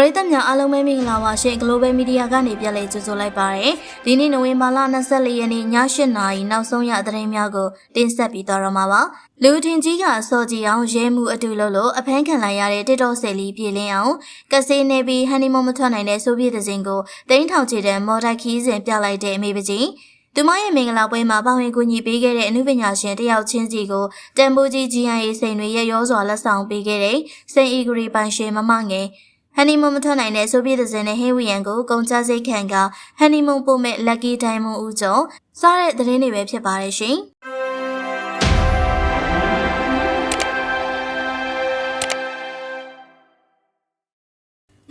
ပရိသတ်များအားလုံးပဲမင်္ဂလာပါရှင် Global Media ကနေပြန်လည်ကြိုဆိုလိုက်ပါရယ်ဒီနေ့နိုဝင်ဘာလ24ရက်နေ့ည8:00နာရီနောက်ဆုံးရသတင်းများကိုတင်ဆက်ပြီးတော့ရမှာပါလူထင်ကြီးကစော်ကြည်အောင်ရဲမှုအတူလို့လို့အဖမ်းခံလိုက်ရတဲ့တစ်တော်ဆယ်လီပြည်လင်းအောင်ကဆေးနေပြီးဟန်နီမွန်မထွက်နိုင်တဲ့ဆိုဗီယက်သင်းကိုတင်းထောင်ချတဲ့မော်ဒိုက်ခီးစဉ်ပြလိုက်တဲ့အမေပကြီးသူမရဲ့မင်္ဂလာပွဲမှာပါဝင်ကူညီပေးခဲ့တဲ့အမှုပညာရှင်တယောက်ချင်းစီကိုတန်ဖိုးကြီး GIA စိန်တွေရရောစွာလက်ဆောင်ပေးခဲ့တဲ့စိန်အီဂရီပိုင်ရှင်မမငယ် ဟန်နီမွန်မထွက်နိုင်တဲ့ဆိုဗီယက်သင်းနဲ့ဟင်းဝီယန်ကိုကုန်ကြစိတ်ခံကဟန်နီမွန်ပို့မဲ့ Lucky Diamond ဦးကျော်စားတဲ့သတင်းတွေပဲဖြစ်ပါတယ်ရှင်။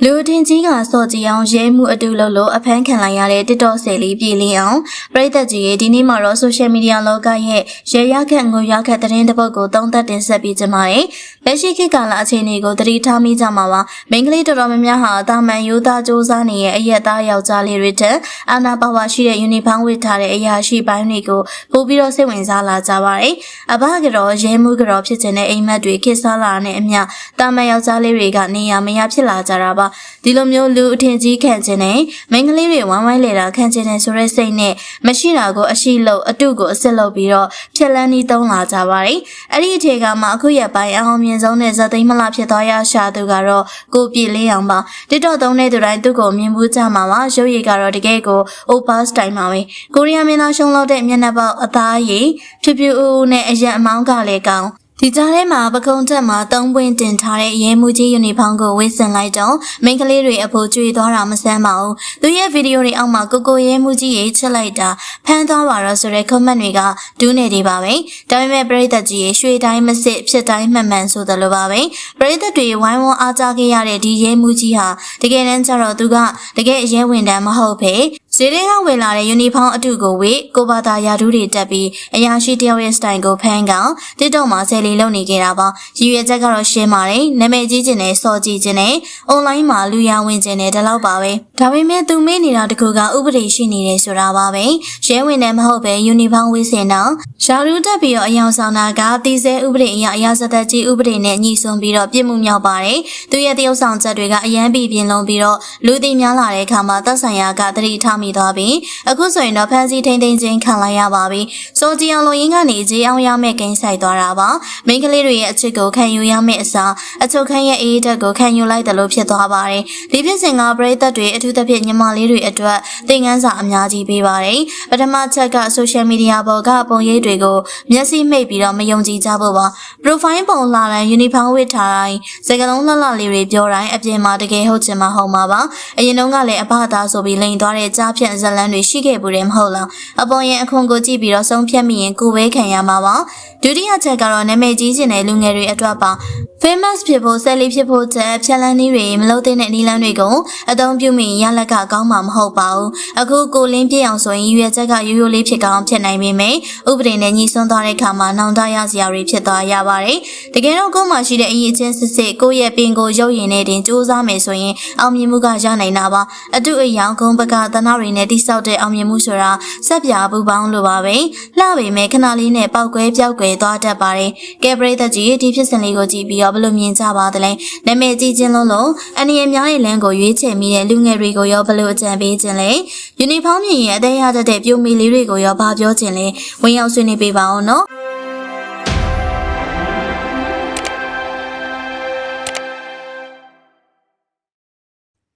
လူအထင်ကြီးကစော်ကြည်အောင်ရဲမှုအတူလို့လို့အဖမ်းခံလိုက်ရတဲ့တစ်တော်ဆယ်လေးပြည်လင်းအောင်ပရိသတ်ကြီးရဲ့ဒီနေ့မှာတော့ဆိုရှယ်မီဒီယာလောကရဲ့ရဲရခက်ငိုရခက်သတင်းတစ်ပုဒ်ကိုသုံးသပ်တင်ဆက်ပေးကြပါမယ်။လက်ရှိခေတ်ကာလအခြေအနေကိုသတိထားမိကြမှာပါ။မိန်းကလေးတော်တော်များများဟာတာမန်ရိုးသားစူးစမ်းနေရဲ့အရက်သားယောက်ျားလေးတွေထက်အာနာပါဝါရှိတဲ့ယူနီဖောင်းဝတ်ထားတဲ့အရာရှိပိုင်းတွေကိုပို့ပြီးတော့စိတ်ဝင်စားလာကြပါတယ်။အဘကတော့ရဲမှုကတော့ဖြစ်တဲ့အိမ်မက်တွေခေတ်စားလာတဲ့အမျှတာမန်ယောက်ျားလေးတွေကနေရာမရဖြစ်လာကြတာပါ။ဒီလိုမျိုးလူအထင်ကြီးခံခြင်းနဲ့မိန်းကလေးတွေဝမ်းဝိုင်းလေတာခံခြင်းနဲ့ဆိုတဲ့စိတ်နဲ့မရှိတာကိုအရှိလို့အတုကိုအစစ်လုပ်ပြီးတော့ဖြက်လန်းပြီးသုံးလာကြပါတယ်။အဲ့ဒီအခြေကမှအခုရက်ပိုင်းအအောင်မြင်ဆုံးတဲ့ဇာသိမ်းမလားဖြစ်သွားရရှာသူကတော့ကိုပြည့်လေးအောင်ပါ။တစ်တော့သုံးတဲ့သူတိုင်းသူ့ကိုမြင်မှုကြမှာပါ။ရုပ်ရည်ကတော့တကယ်ကို over style ပါပဲ။ကိုရီးယားမင်းသားရှုံးလို့တဲ့မျက်နှာပေါက်အသားရည်ဖြူဖြူအူအူနဲ့အရက်အမောင်းကလည်းကောင်း ဒီကြားထဲမှာပကုံးတက်မှာသုံးပွင့်တင်ထားတဲ့ရဲမှုကြီးယူနီဖောင်းကိုဝတ်ဆင်လိုက်တော့မိန်းကလေးတွေအဖို့ကြွေသွားတာမဆန်းပါဘူး။သူရဲ့ဗီဒီယိုတွေအောက်မှာကိုကိုရဲမှုကြီးရေးချစ်လိုက်တာဖမ်းသွားပါတော့ဆိုတဲ့ comment တွေကဒူးနေနေပါပဲ။ဒါပေမဲ့ပရိသတ်ကြီးရေရွှေတိုင်းမစစ်ဖြစ်တိုင်းမှန်မှန်ဆိုသလိုပါပဲ။ပရိသတ်တွေဝိုင်းဝန်းအားကြခဲ့ရတဲ့ဒီရဲမှုကြီးဟာတကယ်တမ်းကျတော့သူကတကယ်အရဲဝင်တန်းမဟုတ်ပဲ ဈေးထဲကဝင်လာတဲ့ယူနီဖောင်းအတုကိုဝေကိုဘာသာယာဒူးတွေတက်ပြီးအရာရှိတယောက်ရဲ့စတိုင်ကိုဖမ်းကောင်တစ်တော့မှာဆယ်လီလုံနေခဲ့တာပါရည်ရွယ်ချက်ကတော့ရှင်းပါတယ်နာမည်ကြီးခြင်းနဲ့စော်ကြည့်ခြင်းနဲ့အွန်လိုင်းမှာလူရဝင်ခြင်းနဲ့ဒီလောက်ပါပဲဒါပေမဲ့သူမေးနေတာတကူကဥပဒေရှိနေတယ်ဆိုတာပါပဲရဲဝင်တယ်မဟုတ်ပဲယူနီဖောင်းဝေးစင်တော့ယာဒူးတက်ပြီးတော့အယောင်ဆောင်တာကတီးဆဲဥပဒေအရအရာစသက်ကြီးဥပဒေနဲ့ညီဆွန်ပြီးတော့ပြစ်မှုမြောက်ပါတယ်သူရဲ့တရုပ်ဆောင်ချက်တွေကအရန်ပြီးပြင်းလုံးပြီးတော့လူသိများလာတဲ့အခါမှာသက်ဆိုင်ရာကတတိထားမိသွားပြီးအခုဆိုရင်တော့ဖန်စီထိန်ထိန်ချင်းခံလိုက်ရပါပြီစိုးကြည်အောင်လိုရင်းကနေကြေးအောင်ရမယ့်ကိန်းဆိုင်သွားတာပါမိန်းကလေးတွေရဲ့အချစ်ကိုခံယူရမယ့်အစားအချုပ်ခန်းရဲ့အေးတက်ကိုခံယူလိုက်တယ်လို့ဖြစ်သွားပါတယ်ဒီဖြစ်စဉ်ကပရိသတ်တွေအထူးသဖြင့်ညီမလေးတွေအတွက်သင်ခန်းစာအများကြီးပေးပါတယ်ပထမချက်ကဆိုရှယ်မီဒီယာပေါ်ကပုံရိပ်တွေကိုမျက်စိမှိတ်ပြီးတော့မယုံကြည်ကြဖို့ပါ profile ပုံလာတဲ့ uniform ဝတ်ထားတိုင်းစကလုံးလှလှလေးတွေပြောတိုင်းအပြင်မှာတကယ်ဟုတ်ချင်မှဟုတ်မှာပါအရင်တုန်းကလည်းအဖသားဆိုပြီးလိန်သွားတဲ့ကြားဖြတ်ဇလန်းတွေရှိခဲ့ဘူးတယ်မဟုတ်လားအပေါ်ရင်အခွန်ကိုကြည့်ပြီးတော့ဆုံးဖြတ်မိရင်ကိုယ်ပဲခံရမှာပါဒုတိယချက်ကတော့နာမည်ကြီးခြင်းတဲ့လူငယ်တွေအတွက်ပါ famous ဖြစ်ဖို့ဆက်လီဖြစ်ဖို့ချက်ဖြက်လန်းနည်းတွေမလုပ်တဲ့နီလန်းတွေကိုအသုံးပြုမိရင်ရလက်ကကောင်းမှာမဟုတ်ပါဘူးအခုကိုလင်းပြည့်အောင်ဆိုရင်ရွေချက်ကရိုးရိုးလေးဖြစ်ကောင်းဖြစ်နိုင်ပေမယ့်ဥပဒေနဲ့ညီစွန်းသွားတဲ့အခါမှာနောင်တရစရာတွေဖြစ်သွားရပါတယ်တကယ်တော့ကိုယ်မှရှိတဲ့အရေးအချင်းစစ်စစ်ကိုယ့်ရဲ့ပင်ကိုရုပ်ရည်နဲ့တင်စူးစမ်းမယ်ဆိုရင်အောင်မြင်မှုကရနိုင်တာပါအတူအယောင်ကုန်းပကသနာတွေနဲ့တိဆောက်တဲ့အောင်မြင်မှုဆိုတာစက်ပြာဘူးပေါင်းလိုပါပဲလှပေမဲ့ခဏလေးနဲ့ပောက်ကွဲပြောက်ကွဲသွားတတ်ပါတယ်ကဲပရိသတ်ကြီးဒီဖြစ်စဉ်လေးကိုကြည့်ပြီးတော့ဘယ်လိုမြင်ကြပါသလဲနာမည်ကြီးချင်းလုံးလုံးအနေရများရဲ့လမ်းကိုရွေးချယ်မိတဲ့လူငယ်တွေကိုရောဘယ်လိုအကြံပေးခြင်းလဲယူနီဖောင်းမြင်ရင်အသေးရတတ်တဲ့ပြိုမီလေးတွေကိုရောဘာပြောခြင်းလဲဝင်ရောက်ဆွေးနွေးပေးပါအောင်နော်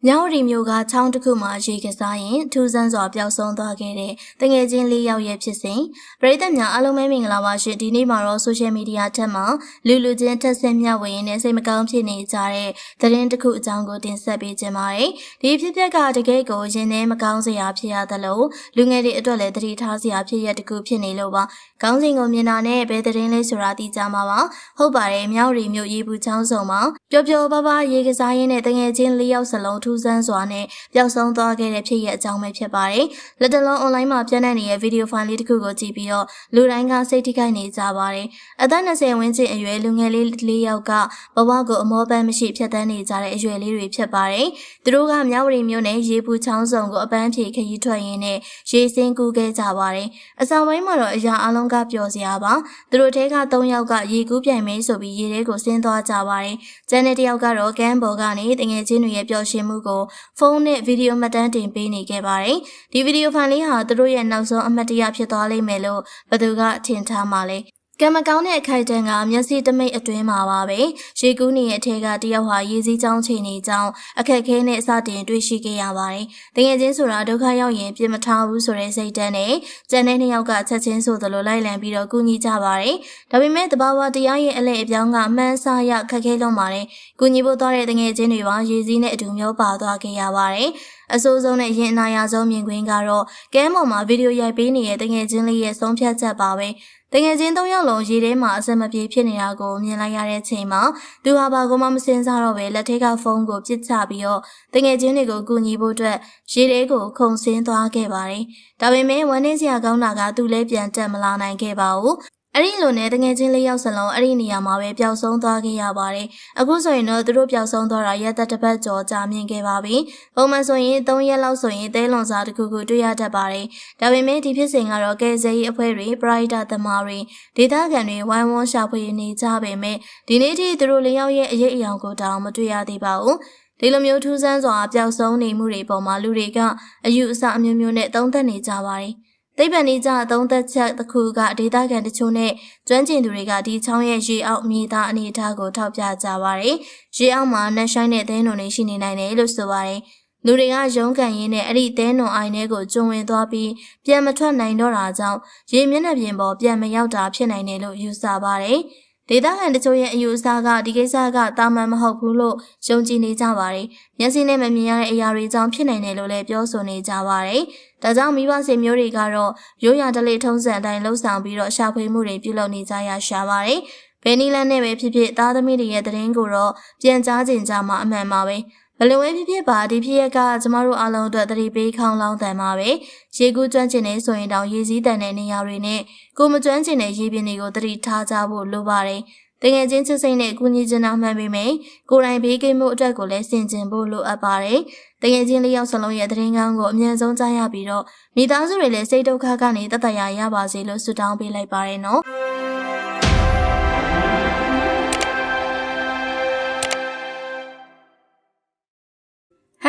မြောက်ရီမျိုးကချောင်းတစ်ခုမှာရေကစားရင်ထူးဆန်းစွာပျောက်ဆုံးသွားခဲ့တဲ့တငယ်ချင်းလေးယောက်ရဲ့ဖြစ်စဉ်ပရိသတ်များအားလုံးပဲမင်္ဂလာပါရှင်ဒီနေ့မှာတော့ဆိုရှယ်မီဒီယာထက်မှာလူလူချင်းထက်ဆင့်မျှဝေရင်းနဲ့စိတ်မကောင်းဖြစ်နေကြတဲ့သတင်းတစ်ခုအကြောင်းကိုတင်ဆက်ပေးခြင်းပါတယ်ဒီဖြစ်ပျက်ကတကယ်ကိုရင်ထဲမကောင်းစရာဖြစ်ရသလိုလူငယ်တွေအတွက်လည်းသတိထားစရာဖြစ်ရတစ်ခုဖြစ်နေလို့ပါခေါင်းစဉ်ကိုမြင်တာနဲ့ဘယ်သတင်းလဲဆိုတာသိကြမှာပါဟုတ်ပါတယ်မြောက်ရီမျိုးရေဘူးချောင်းစုံမှာပျော်ပျော်ပါးပါးရေကစားရင်းနဲ့တငယ်ချင်းလေးယောက်စလုံးထူူးဆန်းစွာနဲ့ပျောက်ဆုံးသွားခဲ့တဲ့ဖြစ်ရဲ့အကြောင်းပဲဖြစ်ပါတယ်။လက်တလုံး online မှာပြန့်နှံ့နေတဲ့ဗီဒီယိုဖိုင်လေးတစ်ခုကိုကြည့်ပြီးတော့လူတိုင်းကစိတ်ထိခိုက်နေကြပါတယ်။အသက်20ဝန်းကျင်အရွယ်လူငယ်လေးလေးယောက်ကဘဝကိုအမောပန်းမရှိဖြတ်သန်းနေကြတဲ့အရွယ်လေးတွေဖြစ်ပါတယ်။သူတို့ကမြဝတီမြို့နယ်ရေပူချောင်းစုံကိုအပန်းဖြေခရီးထွက်ရင်းနဲ့ရေစင်းကူးခဲ့ကြပါတယ်။အဆောင်ပိုင်းမှာတော့အရာအလုံးကပျော်စရာပါ။သူတို့ထဲက3ယောက်ကရေကူးပြိုင်မဲဆိုပြီးရေထဲကိုဆင်းသွားကြပါတယ်။ကျန်တဲ့တစ်ယောက်ကတော့ကမ်းပေါ်ကနေတငယ်ချင်းတွေရဲ့ပျော်ရွှင်မှုကိုဖုန်းနဲ့ဗီဒီယိုမှတ်တမ်းတင်ပေးနေခဲ့ပါတယ်။ဒီဗီဒီယိုဖိုင်လေးဟာသူတို့ရဲ့နောက်ဆုံးအမှတ်တရဖြစ်သွားလိမ့်မယ်လို့ဘသူကထင်ထားမှာလဲ။ ကံမကောင်းတဲ့အခိုက်အတန့်ကမျက်စိတမိတ်အတွင်းမှာပါပဲရေကူးနေရဲ့အထက်ကတယောက်ဟာရေစည်းချောင်းချိန်နေကြောင်းအခက်ခဲနဲ့စတင်တွေ့ရှိခဲ့ရပါတယ်။တကယ်ချင်းဆိုတာဒုက္ခရောက်ရင်ပြစ်မထားဘူးဆိုတဲ့စိတ်ဓာတ်နဲ့ကျန်တဲ့နှစ်ယောက်ကချက်ချင်းဆိုသလိုလိုက်လံပြီးတော့ကူညီကြပါတယ်။ဒါပေမဲ့တဘာဝတရားရဲ့အလဲအပြောင်းကအမှန်ဆရခက်ခဲလွန်ပါတယ်။ကူညီဖို့သွားတဲ့တကယ်ချင်းတွေပါရေစည်းနဲ့အတူမျိုးပါသွားခဲ့ရပါတယ်။အဆိုးဆုံးနဲ့ရင်အနာရဆုံးမြင်ကွင်းကတော့ကဲမော်မှာဗီဒီယိုရိုက်ပေးနေတဲ့တငယ်ချင်းလေးရဲ့ဆုံးဖြတ်ချက်ပါပဲ တငယ်ချင်း၃ယောက်လုံးရေထဲမှာအစမပြေဖြစ်နေတာကိုမြင်လိုက်ရတဲ့ချိန်မှာသူဟာဘာကမှမစင်စားတော့ပဲလက်ထက်ကဖုန်းကိုပစ်ချပြီးတော့တငယ်ချင်းတွေကိုကူညီဖို့အတွက်ရေထဲကိုခုန်ဆင်းသွားခဲ့ပါတယ်။ဒါပေမဲ့ဝမ်းနည်းစရာကောင်းတာကသူလည်းပြန်တက်မလာနိုင်ခဲ့ပါဘူး။ အဲ့ဒီလိုနဲ့တငယ်ချင်းလေးယောက်စလုံးအဲ့ဒီနေရာမှာပဲပျောက်ဆုံးသွားခဲ့ရပါတယ်။အခုဆိုရင်တော့သူတို့ပျောက်ဆုံးသွားတာရက်သက်တစ်ပတ်ကျော်ကြာမြင့်ခဲ့ပါပြီ။ပုံမှန်ဆိုရင်3ရက်လောက်ဆိုရင်သဲလွန်စားတစ်ခုခုတွေ့ရတတ်ပါတယ်။ဒါပေမဲ့ဒီဖြစ်စဉ်ကတော့ကဲဆယ်ကြီးအဖွဲ့တွေပရိုက်တာသမားတွေဒေသခံတွေဝိုင်းဝန်းရှာဖွေနေကြပေမဲ့ဒီနေ့ထိသူတို့လေးယောက်ရဲ့အရေးအယောင်ကိုတောင်မတွေ့ရသေးပါဘူး။ဒီလိုမျိုးထူးဆန်းစွာပျောက်ဆုံးနေမှုတွေပေါ်မှာလူတွေကအယူအဆအမျိုးမျိုးနဲ့သုံးသပ်နေကြပါတယ်။ သိပ္ပံနည်းကျအသုံးသက်ချက်တစ်ခုကဒေတာကန်တချို့နဲ့ကျွမ်းကျင်သူတွေကဒီချောင်းရဲ့ရေအောက်မြေသားအနေအထားကိုထောက်ပြကြပါတယ်။ရေအောက်မှာနှက်ဆိုင်တဲ့သဲနုံတွေရှိနေနိုင်တယ်လို့ဆိုပါတယ်။လူတွေကရုံးကန်ရင်းနဲ့အဲ့ဒီသဲနုံအိုင်ထဲကိုကျုံဝင်သွားပြီးပြန်မထွက်နိုင်တော့တာကြောင့်ရေမျက်နှာပြင်ပေါ်ပြန်မရောက်တာဖြစ်နိုင်တယ်လို့ယူဆပါတယ်။ ဒေသခံတချို့ရဲ့အယူအဆကဒီကိစ္စကတာမန်မဟုတ်ဘူးလို့ယုံကြည်နေကြပါတယ်။မျက်စိနဲ့မမြင်ရတဲ့အရာတွေကြောင့်ဖြစ်နိုင်တယ်လို့လည်းပြောဆိုနေကြပါတယ်။ဒါကြောင့်မိဘဆွေမျိုးတွေကတော့ရိုးရာဓလေ့ထုံးစံအတိုင်းလှုပ်ဆောင်ပြီးတော့ရှာဖွေမှုတွေပြုလုပ်နေကြရရှာပါတယ်။ဘယ်နည်းလမ်းနဲ့ပဲဖြစ်ဖြစ်သားသမီးတွေရဲ့တရင်ကိုတော့ပြန်ကြားကျင်ကြမှာအမှန်ပါပဲ။ ဘလွန်ဝဲဖြစ်ဖြစ်ပါဒီဖြစ်ရက်ကကျမတို့အားလုံးအတွက်သတိပေးခေါင်းလောင်းတန်ပါပဲရေကူးကျွမ်းကျင်နေဆိုရင်တောင်ရေစည်းတန်တဲ့နေရာတွေနဲ့ကိုမကျွမ်းကျင်တဲ့ရေပြင်တွေကိုသတိထားကြဖို့လိုပါတယ်တကယ်ချင်းချစ်စိတ်နဲ့ကူညီချင်တာမှန်ပေမယ့်ကိုယ်တိုင်ဘေးကင်းမှုအတွက်ကိုလည်းစင်ကြင်ဖို့လိုအပ်ပါတယ်။တကယ်ချင်းလေးယောက်စလုံးရဲ့သတင်းကောင်းကိုအမြန်ဆုံးကြားရပြီးတော့မိသားစုတွေလည်းစိတ်ဒုက္ခကနေတသက်ရရပါစေလို့ဆုတောင်းပေးလိုက်ပါရနော်။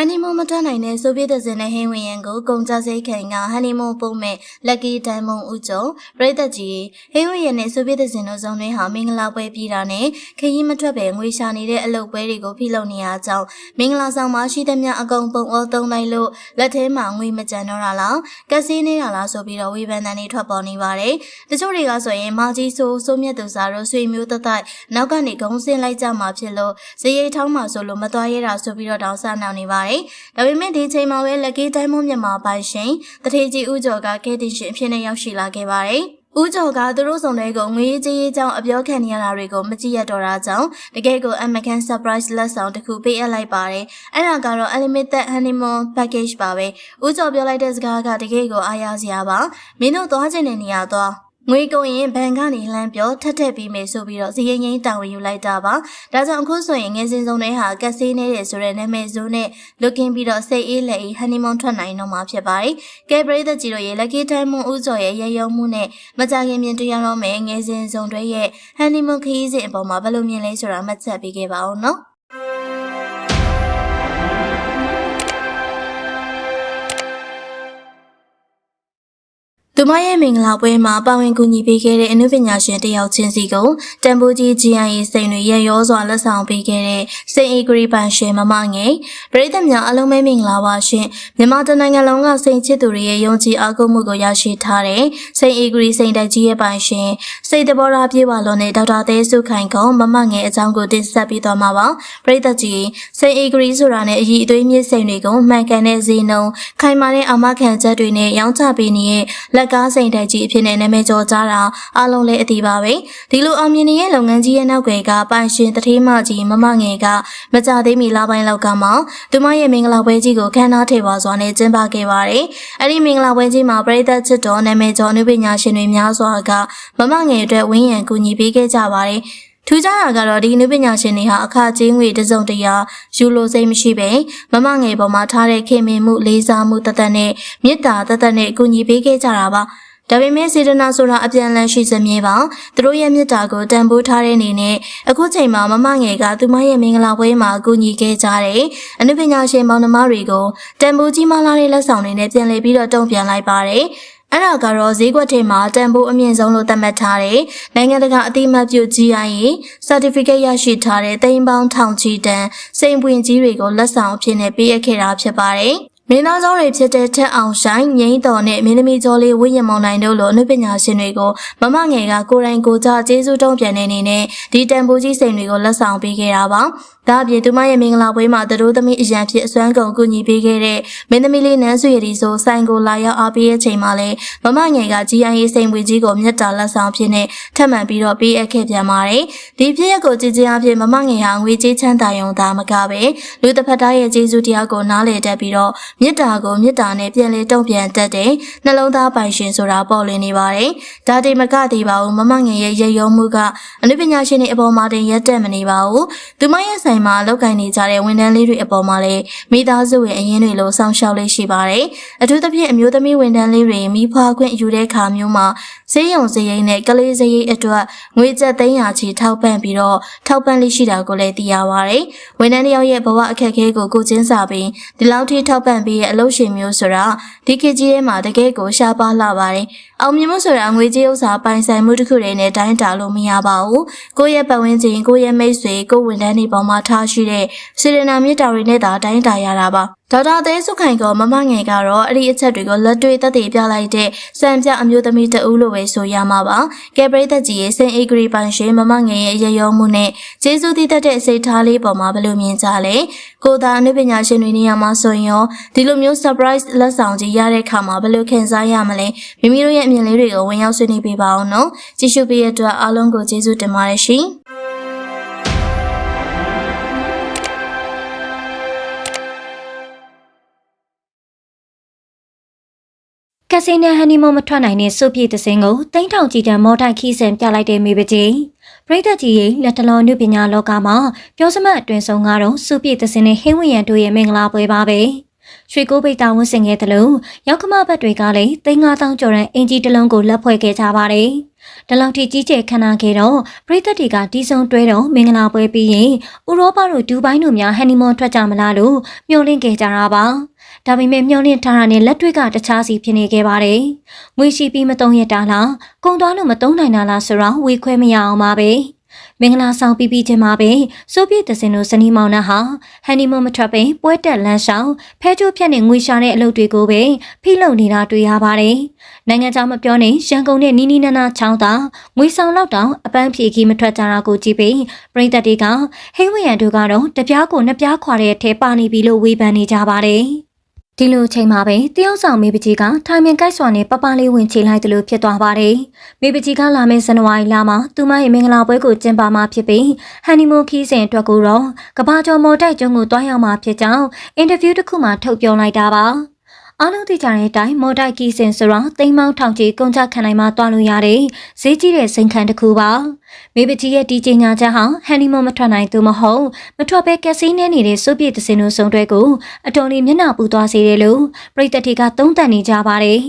န်နီမွန်မထွက်နိုင်တဲ့ဆိုဗီယက်သဇင်နဲ့ဟင်းဝင်ရန်ကိုကုန်ကြစိတ်ခံကဟန်နီမွန်ပုံမဲ့လက်ကီဒိုင်မွန်ဦးကျော်ပြည်သက်ကြီးဟင်းဝင်ရန်နဲ့ဆိုဗီယက်သဇင်တို့ဇုံတွေဟာမင်္ဂလာပွဲပြည်တာနဲ့ခရီးမထွက်ပဲငွေရှာနေတဲ့အလုပ်ပွဲတွေကိုဖိလုပ်နေရကြောင်းမင်္ဂလာဆောင်မှာရှိသမျှအကုန်ပုံအောသုံးလိုက်လို့လက်ထဲမှာငွေမကြံတော့တာလားကက်စီနေတာလားဆိုပြီးတော့ဝေဖန်တန်တွေထွက်ပေါ်နေပါတယ်တချို့တွေကဆိုရင်မာကြီးဆိုးဆိုးမြတ်သူစားတို့ဆွေမျိုးတသက်နောက်ကနေဂုံးစင်းလိုက်ကြမှာဖြစ်လို့ဇေယိထောင်းမှာဆိုလို့မသွားရတာဆိုပြီးတော့တောင်းဆနှောင်နေပါပါတယ်။ဒါပေမဲ့ဒီချိန်မှာပဲလက်ကီးတိုင်းမွန်မြန်မာပိုင်ရှင်တထေကြီးဦးကျော်ကကဲတင်ရှင်အဖြစ်နဲ့ရောက်ရှိလာခဲ့ပါတယ်။ဦးကျော်ကသူတို့ဆောင်တဲ့ကိုငွေကြေးရေးကြောင်းအပြောခံနေရတာတွေကိုမကြည့်ရတော့တာကြောင့်တကယ်ကို American Surprise လက်ဆောင်တစ်ခုပေးအပ်လိုက်ပါတယ်။အဲ့ဒါကတော့ Unlimited Honeymoon Package ပါပဲ။ဦးကျော်ပြောလိုက်တဲ့စကားကတကယ်ကိုအားရစရာပါ။မင်းတို့သွားခြင်းတဲ့နေရာသွား ငွေကုန်ရင်ဘဏ်ကနေလှမ်းပြောထက်ထက်ပြီးမယ်ဆိုပြီးတော့စီရင်ရင်တောင်းယူလိုက်တာပါဒါကြောင့်အခုဆိုရင်ငယ်စဉ်ဆုံးတွေဟာကက်ဆေးနေတယ်ဆိုတဲ့နာမည်စိုးနဲ့လုကင်းပြီးတော့စိတ်အေးလက်အေးဟန်နီမွန်ထွက်နိုင်တော့မှာဖြစ်ပါတယ်ကဲပရိသတ်ကြီးတို့ရဲ့လက်ကီတိုင်းမွန်ဦးကျော်ရဲ့ရေယုံမှုနဲ့မကြခင်မြင်တွေ့ရတော့မယ်ငယ်စဉ်ဆုံးတွေရဲ့ဟန်နီမွန်ခရီးစဉ်အပေါ်မှာဘယ်လိုမြင်လဲဆိုတာမှတ်ချက်ပေးခဲ့ပါဦးနော် သူမရဲ့မင်္ဂလာပွဲမှာပါဝင်ကူညီပေးခဲ့တဲ့အနုပညာရှင်တယောက်ချင်းစီကိုတန်ဖိုးကြီး GIA စိန်တွေရရောစွာလက်ဆောင်ပေးခဲ့တဲ့စိန်အေဂရီပန်ရှင်မမငယ်ပရိသတ်များအလုံးမဲမင်္ဂလာပါရှင်မြန်မာတနိုင်ငံလုံးကစိန်ချစ်သူတွေရဲ့ယုံကြည်အားကိုးမှုကိုရရှိထားတဲ့စိန်အေဂရီစိန်တိုက်ကြီးရဲ့ပိုင်ရှင်စိတ်တဘောရာပြေဝါလွန်တဲ့ဒေါက်တာသေးစုခိုင်ကမမငယ်အကြောင်းကိုတင်ဆက်ပေးသွားမှာပါပရိသတ်ကြီးစိန်အေဂရီဆိုတာနဲ့အည်အသွေးမြင့်စိန်တွေကိုမှန်ကန်တဲ့ဈေးနှုန်းခိုင်မာတဲ့အာမခံချက်တွေနဲ့ရောင်းချပေးနေတဲ့လက်ကကားစိန်တိုက်ကြီးအဖြစ်နဲ့နာမည်ကျော်ကြတာအားလုံးလည်းအသိပါပဲဒီလိုအောင်မြင်နေတဲ့လုပ်ငန်းကြီးရဲ့နောက်ွယ်ကပိုင်ရှင်တထေးမကြီးမမငယ်ကမကြသေးမီလပိုင်းလောက်ကမှသူမရဲ့မင်္ဂလာပွဲကြီးကိုခမ်းနားထေပါစွာနဲ့ကျင်းပခဲ့ပါတယ်အဲ့ဒီမင်္ဂလာပွဲကြီးမှာပရိသတ်ချစ်တော်နာမည်ကျော်အနုပညာရှင်တွေများစွာကမမငယ်အတွက်ဝင်းရံကူညီပေးခဲ့ကြပါတယ် ထူးခြားတာကတော့ဒီနုပညာရှင်တွေဟာအခကြေးငွေတစုံတရာယူလိုစိတ်မရှိပဲမမငယ်ပေါ်မှာထားတဲ့ခင်မင်မှုလေးစားမှုတသက်နဲ့မေတ္တာတသက်နဲ့အကူအညီပေးခဲ့ကြတာပါဒါပေမဲ့စေတနာဆိုတာအပြန်အလှန်ရှိစမြဲပါသူတို့ရဲ့မေတ္တာကိုတန်ဖိုးထားတဲ့အနေနဲ့အခုချိန်မှာမမငယ်ကသူမရဲ့မင်္ဂလာပွဲမှာအကူအညီခဲ့ကြတယ်အနုပညာရှင်မောင်နှမတွေကိုတန်ဖိုးကြီးမားလာတဲ့လက်ဆောင်တွေနဲ့ပြန်လည်ပြီးတော့တုံ့ပြန်လိုက်ပါတယ် အဲ့ဒါကတော့ဈေးကွက်ထဲမှာတန်ဖိုးအမြင့်ဆုံးလို့သတ်မှတ်ထားတဲ့နိုင်ငံတကာအသိအမှတ်ပြု GIA certificate ရရှိထားတဲ့သိန်းပေါင်းထောင်ချီတန်စိန်ပွင့်ကြီးတွေကိုလက်ဆောင်အဖြစ်နဲ့ပေးအပ်ခဲ့တာဖြစ်ပါတယ်။ မင်းသားကျောင်းတွေဖြစ်တဲ့ထက်အောင်ဆိုင်ငိမ့်တော်နဲ့မင်းသမီးကျော်လေးဝိညာဉ်မောင်နိုင်တို့လိုအနုပညာရှင်တွေကိုမမငယ်ကကိုယ်တိုင်ကိုယ်ကြကျေးဇူးတုံးပြန်နေနေနဲ့ဒီတန်ဖိုးကြီးစိန်တွေကိုလက်ဆောင်ပေးခဲ့တာပါ။ဒါအပြင်သူမရဲ့မင်္ဂလာပွဲမှာသူတို့သမီးအရန်ဖြစ်အစွမ်းကုန်ကူညီပေးခဲ့တဲ့မင်းသမီးလေးနန်းဆွေရီဆိုဆိုင်ကိုလာရောက်အားပေးတဲ့ချိန်မှာလည်းမမငယ်က GIA စိန်ပွေကြီးကိုမြတ်တာလက်ဆောင်ဖြစ်နေထပ်မံပြီးတော့ပေးအပ်ခဲ့ပြန်ပါတယ်။ဒီဖြစ်ရပ်ကိုကြည်ကြည်အဖြစ်မမငယ်ဟာငွေကြေးချမ်းသာရုံသာမကပဲလူတစ်ဖက်သားရဲ့ကျေးဇူးတရားကိုနားလည်တတ်ပြီးတော့မေတ္တာကိုမေတ္တာနဲ့ပြန်လည်တုံ့ပြန်တတ်တဲ့နှလုံးသားပိုင်ရှင်ဆိုတာပေါ်လွင်နေပါတယ်။ဒါတိမကသေးပါဘူးမမငယ်ရဲ့ရည်ရုံမှုကအနုပညာရှင်တွေအပေါ်မှာတင်ရက်တက်မနေပါဘူး။သူမရဲ့ဆိုင်မှာလောက်ကင်နေကြတဲ့ဝန်ထမ်းလေးတွေအပေါ်မှာလည်းမိသားစုဝင်အရင်တွေလိုစောင့်ရှောက်လေးရှိပါတယ်။အထူးသဖြင့်အမျိုးသမီးဝန်ထမ်းလေးတွေမိဖွားခွင့်ယူတဲ့ခါမျိုးမှာဈေးရုံဈေးရိမ်နဲ့ကလေးဈေးရိမ်အတွက်ငွေကျပ်သိန်းရာချီထောက်ပံ့ပြီးတော့ထောက်ပံ့လေးရှိတာကိုလည်းသိရပါတယ်။ဝန်ထမ်းတစ်ယောက်ရဲ့ဘဝအခက်အခဲကိုကိုချင်းစာပြီးဒီလောက်ထိထောက်ပံ့ပြီးရဲ့အလုပ်ရှင်မျိုးဆိုတာဒီခေတ်ကြီးထဲမှာတကယ်ကိုရှားပါလာပါတယ်။အောင်မြင်မှုဆိုတာငွေကြေးဥစ္စာပိုင်ဆိုင်မှုတစ်ခုတည်းနဲ့တိုင်းတာလို့မရပါဘူး။ကိုယ့်ရဲ့ပတ်ဝန်းကျင်ကိုယ့်ရဲ့မိတ်ဆွေကိုယ့်ဝန်ထမ်းတွေပေါ်မှာထားရှိတဲ့စေရနာမေတ္တာတွေနဲ့သာတိုင်းတာရတာပါ ဒေါက်တာသိန်းစုခိုင်ကမမငယ်ကတော့အဲ့ဒီအချက်တွေကိုလက်တွေ့သက်သေပြလိုက်တဲ့စံပြအမျိုးသမီးတဦးလိုပဲဆိုရမှာပါကဲပရိသတ်ကြီးရဲ့စင်အေဂရီပိုင်ရှင်မမငယ်ရဲ့ရရောမှုနဲ့ကျေးဇူးတည်တတ်တဲ့စိတ်ထားလေးပေါ်မှာဘယ်လိုမြင်ကြလဲကိုသာအနုပညာရှင်တွေနေရာမှာဆိုရင်ရောဒီလိုမျိုး surprise လက်ဆောင်ကြီးရတဲ့ခါမှာဘယ်လိုခံစားရမလဲမိမိတို့ရဲ့အမြင်လေးတွေကိုဝင်ရောက်ဆွေးနွေးပေးပါအောင်နော်ကြည့်ရှုပေးရတဲ့အတွက်အားလုံးကိုကျေးဇူးတင်ပါတယ်ရှင် ကက်စီနဲ့ဟန်နီမွန်မထွက်နိုင်တဲ့စုပ်ပြည့်သစင်းကိုတိမ့်ထောင်ကြည့်တဲ့မော်တိုင်းခီးစင်ပြလိုက်တဲ့မိပကြီးပရိသတ်ကြီးရဲ့လက်တလောနုပညာလောကမှာပြောစမတ်အတွင်ဆုံးကတော့စုပ်ပြည့်သစင်းနဲ့ဟင်းဝရံတို့ရဲ့မင်္ဂလာပွဲပါပဲရွှေကိုပိတ်တာဝန်းစင်ခဲ့တယ်လို့ရောက်ခမဘက်တွေကလည်းသိန်း9000ကျော်တဲ့အင်ဂျီတစ်လုံးကိုလက်ဖွဲ့ခဲ့ကြပါတယ်ဒီလောက်ထိကြီးကျယ်ခမ်းနားခဲ့တော့ပြည်သက်တွေကတီးဆုံတွဲတော့မင်္ဂလာပွဲပြီးရင်ဥရောပတို့ဒူဘိုင်းတို့များဟန်နီမွန်ထွက်ကြမလားလို့မျှော်လင့်ခဲ့ကြတာပါ ဒါပေမဲ့မျှော်လင့်ထားတာနဲ့လက်တွေ့ကတခြားစီဖြစ်နေခဲ့ပါတယ်ငွေရှိပြီးမတုံးရတာလားကုန်သွားလို့မတုံးနိုင်တာလားဆိုတော့ဝေခွဲမရအောင်ပါပဲမင်္ဂလာဆောင်ပြီးပြီးချင်းမှာပဲဆိုဗီယက်တစင်တို့ဇနီးမောင်နှံဟာဟန်နီမွန်မထွက်ပင်ပွဲတက်လန်းဆောင်ဖဲချိုးဖြတ်နဲ့ငွေရှာတဲ့အလုပ်တွေကိုပဲဖိလုပ်နေတာတွေ့ရပါတယ်။နိုင်ငံခြားမပြောနဲ့ရန်ကုန်နဲ့နီးနီးနားနားချောင်းတာငွေဆောင်လောက်တောင်အပန်းဖြေကြီးမထွက်ကြတာကိုကြည့်ပြီးပြည်သက်တွေကဟိဝရန်တို့ကတော့တပြားကိုနှစ်ပြားခွာတဲ့အထဲပါနေပြီလို့ဝေဖန်နေကြပါတယ်။ ဒီလိုချိန်မှာပဲတယောက်ဆောင်မေပကြီးကထိုင်မြင်ကိုက်စွာနဲ့ပပလေးဝင်ချေလိုက်တယ်လို့ဖြစ်သွားပါတယ်။မေပကြီးကလာမယ့်ဇန်နဝါရီလမှာသူမရဲ့မင်္ဂလာပွဲကိုကျင်းပမှာဖြစ်ပြီးဟန်နီမွန်ခီးစဉ်အတွက်ကိုတော့ကဘာကျော်မော်တိုက်ကျွန်းကိုတွားရောက်မှာဖြစ်ကြောင်းအင်တာဗျူးတစ်ခုမှာထုတ်ပြောလိုက်တာပါ။ အားလုံးသိကြတဲ့အတိုင်းမော်တိုက်ကီစင်ဆိုတော့တိမ်မောင်းထောင်ကြီးကုန်ကြခံနိုင်မှာတွားလို့ရတယ်ဈေးကြီးတဲ့စိန်ခံတစ်ခုပါမေပကြီးရဲ့ဒီကြေညာချက်ဟာဟန်နီမွန်မထွက်နိုင်သူမဟုတ်မထွက်ပဲကက်စီနဲနေတဲ့စုပ်ပြည့်သစင်တို့စုံတွဲကိုအတော်လေးမျက်နှာပူသွားစေတယ်လို့ပြည်သက်တွေကသုံးသပ်နေကြပါတယ်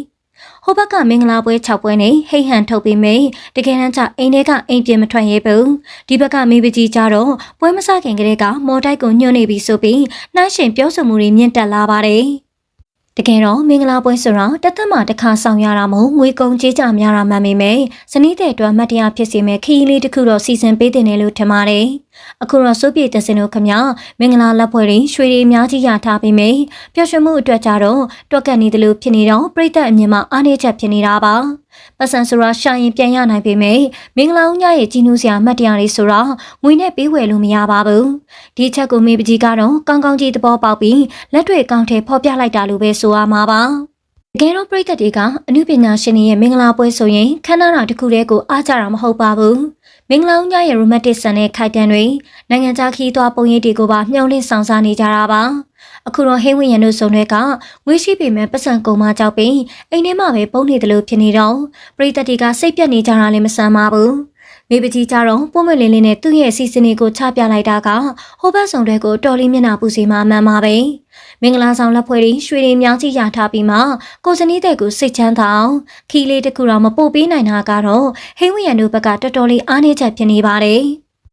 ဟိုဘက်ကမင်္ဂလာပွဲ6ပွဲနဲ့ဟိတ်ဟန်ထုတ်ပြီးမိတကယ်တမ်းကျအိမ်ထဲကအိမ်ပြင်မထွက်ရဲဘူးဒီဘက်ကမိပကြီးကြတော့ပွဲမစခင်ကလေးကမော်တိုက်ကိုညှို့နေပြီဆိုပြီးနှိုင်းရှင်ပြောဆိုမှုတွေမြင့်တက်လာပါတယ် တကယ်တော့မင်္ဂလာပွဲဆိုတော့တသက်မှတစ်ခါဆောင်ရတာမို့ငွေကုန်ကြေးကြများတာမှန်ပေမဲ့ဇနီးတဲ့အတွက်မတ်တရားဖြစ်စေမဲ့ခီးလေးတစ်ခုတော့စီစဉ်ပေးတင်တယ်လို့ထင်ပါတယ်။အခုတော့စိုးပြေတစင်တို့ခမမင်္ဂလာလက်ပွဲတွေရွှေတွေအများကြီးရထားပေမဲ့ပျော်ရွှင်မှုအတွက်ကြတော့တွက်ကတ်နေတယ်လို့ဖြစ်နေတော့ပြိသက်အမြင်မှာအားနည်းချက်ဖြစ်နေတာပါ။ပတ်စံဆိုတာရှာရင်ပြန်ရနိုင်ပေမဲ့မင်္ဂလာဦးညရဲ့ကြီးနူးစရာမှတ်တရတွေဆိုတော့ငွေနဲ့ပေးဝယ်လို့မရပါဘူးဒီချက်ကိုမေပကြီးကတော့ကောင်းကောင်းကြီးသဘောပေါက်ပြီးလက်တွေကောင်းထဲဖော်ပြလိုက်တာလို့ပဲဆိုရမှာပါတကယ်တော့ပြည်သက်တွေကအမှုပညာရှင်တွေရဲ့မင်္ဂလာပွဲဆိုရင်ခမ်းနားတာတစ်ခုတည်းကိုအားကြတာမဟုတ်ပါဘူး မင်္ဂလာဦးညရဲ့ romantic ဆန်တဲ့ခိုက်တန်တွေနိုင်ငံခြားခီးသွားပုံရိပ်တွေကိုပါမျှော်လင့်ဆောင်စားနေကြတာပါအခုတော့ဟိန်းဝင်းရန်တို့စုံတွေကငွေရှိပေမဲ့ပတ်စံကုန်မကြောက်ပြီးအိမ်ထဲမှာပဲပုံနေတယ်လို့ဖြစ်နေတော့ပြည်သက်တွေကစိတ်ပြက်နေကြတာလည်းမဆန်ပါဘူး မိပကြီးကြတော့ပုံမလင်းလေးနဲ့သူ့ရဲ့အစီအစဉ်တွေကိုချပြလိုက်တာကဟိုဘက်ဆောင်တွေကိုတော်လေးမျက်နှာပူစီမှအမှန်ပါပဲမင်္ဂလာဆောင်လက်ဖွဲ့တွေရွှေတွေမြောင်းကြီးရထားပြီးမှကိုစနီးတဲ့ကိုစိတ်ချမ်းသာအောင်ခီးလေးတစ်ခုတော့မပို့ပေးနိုင်တာကတော့ဟိန်းဝရန်တို့ဘက်ကတော်တော်လေးအားနည်းချက်ဖြစ်နေပါတယ်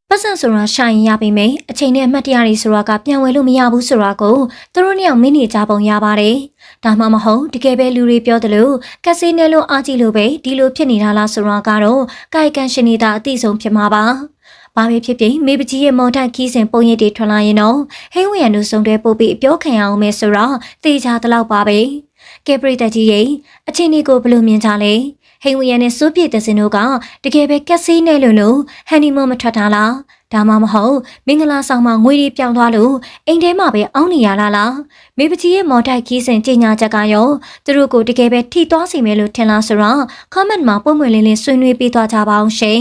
ပတ်စံဆိုတာရှာရင်ရပြီမယ်အချိန်နဲ့အမှတ်တရတွေဆိုတာကပြန်ဝယ်လို့မရဘူးဆိုတာကိုသူတို့နှစ်ယောက်မင်းနေကြပုံရပါတယ် ဒါမှမဟုတ်တကယ်ပဲလူတွေပြောတယ်လို့ကက်စီနယ်လို့အားကြည့်လို့ပဲဒီလိုဖြစ်နေတာလားဆိုတာကတော့ကာယကံရှင်နေတာအသိဆုံးဖြစ်မှာပါဘာပဲဖြစ်ဖြစ်မေပကြီးရဲ့မော်တိုက်ခီးစဉ်ပုံရိပ်တွေထွန်လာရင်တော့ဟိန်းဝရန်တို့စုံတဲ့ပို့ပြီးအပြောခံရအောင်မယ်ဆိုတော့တေချာတလောက်ပါပဲကဲပရိသတ်ကြီးရဲ့အချင်းဒီကိုဘယ်လိုမြင်ကြလဲဟိန်းဝရန်နဲ့စိုးပြည့်တဲ့စင်တို့ကတကယ်ပဲကက်စီနယ်လို့လို့ဟန်နီမွန်မထွက်တာလား ဒါမှမဟုတ်မင်္ဂလာဆောင်မှာငွေတွေပြောင်းသွားလို့အိမ်ထဲမှာပဲအောင်းနေရလားလားမေပကြီးရဲ့မော်တိုက်ခီးစဉ်ကြီးညာချက်ကရောသူတို့ကိုတကယ်ပဲထိသွားစီမယ်လို့ထင်လားဆိုတော့ comment မှာပုံမှန်လင်းလင်းဆွေးနွေးပေးသွားကြပါအောင်ရှင်